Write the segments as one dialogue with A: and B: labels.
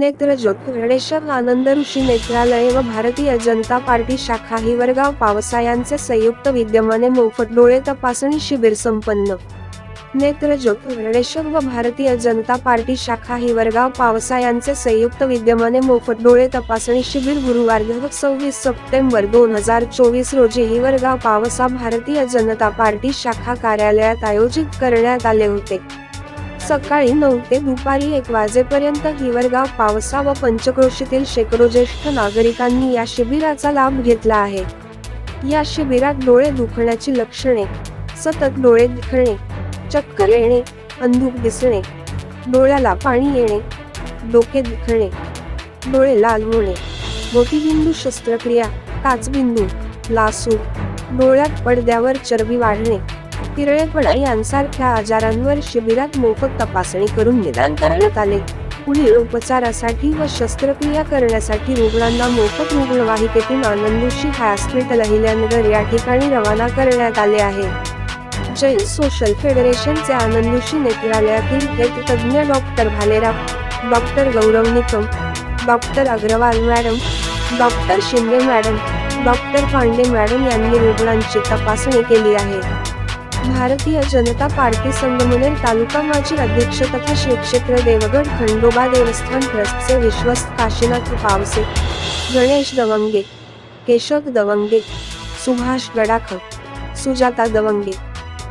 A: नेत्रज्योत गणेशव आनंद ऋषी नेत्रालय व भारतीय जनता पार्टी शाखा हिवरगाव पावसा यांचे संयुक्त विद्यमाने मोफत डोळे तपासणी शिबिर संपन्न. नेत्रज्योत गणेशव व भारतीय जनता पार्टी शाखा हिवरगाव पावसा यांचे संयुक्त विद्यमाने मोफत डोळे तपासणी शिबिर गुरुवार सव्वीस सप्टेंबर दोन हजार चोवीस रोजी हिवरगाव पावसा भारतीय जनता पार्टी शाखा कार्यालयात आयोजित करण्यात आले होते. सकाळी नऊ ते दुपारी एक वाजेपर्यंत हिवरगाव पावसा व पंचक्रोशीतील शेकडो ज्येष्ठ नागरिकांनी या शिबिराचा लाभ घेतला आहे. या शिबिरात डोळे दुखण्याची लक्षणे सतत डोळे दुखणे चक्कर येणे अंधुक दिसणे डोळ्याला पाणी येणे डोके दुखणे डोळे लाल होणे मोतीबिंदू शस्त्रक्रिया काचबिंदू लासू डोळ्यात पडद्यावर चरबी वाढणे तिरळेपणा यांसारख्या आजारांवर शिबिरात मोफत तपासणी करून निदान करण्यात आले. पुढील उपचारासाठी व शस्त्रक्रिया करण्यासाठी रुग्णांना मोफत रुग्णवाहिकेतून आनंदोशी हॉस्पिटल अहिल्यानगर या ठिकाणी रवाना करण्यात आले आहे. जैन सोशल फेडरेशनचे आनंदोशी नेत्रालयातील हेत तज्ज्ञ doctor Bhalerao doctor Gaurav Nikam doctor Agrawal madam doctor Shinde madam doctor Pande madam यांनी रुग्णांची तपासणी केली आहे. भारतीय जनता पार्टी संगमनेर तालुका माजी अध्यक्ष तथा श्री क्षेत्र देवगड खंडोबा देवस्थान ट्रस्टचे विश्वस्त काशीनाथ पावसे गणेश दवंगे केशव दवंगे सुभाष गडाख सुजाता दवंगे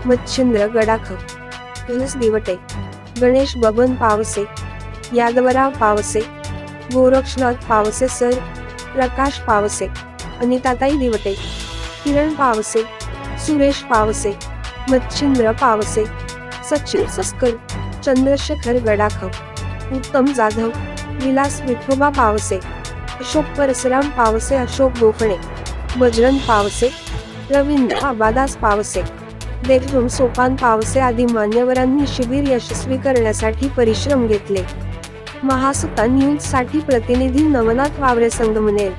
A: मच्छिंद्र गडाख तुलस दिवटे गणेश बबन पावसे यादवराव पावसे गोरक्षनाथ पावसे सर प्रकाश पावसे अनिताताई दिवटे किरण पावसे सुरेश पावसे मच्छिंद्र पावसे सचिन सस्कर चंद्रशेखर गडाखव उत्तम जाधव विलास विठोबा पावसे अशोक परसराम पावसे अशोक गोफणे बजरंग पावसे रवींद्र आबादास पावसे देवरुम सोपान पावसे आदी मान्यवरांनी शिबिर यशस्वी करण्यासाठी परिश्रम घेतले. महासुता न्यूजसाठी प्रतिनिधी नवनाथ वावरे संगमनेर.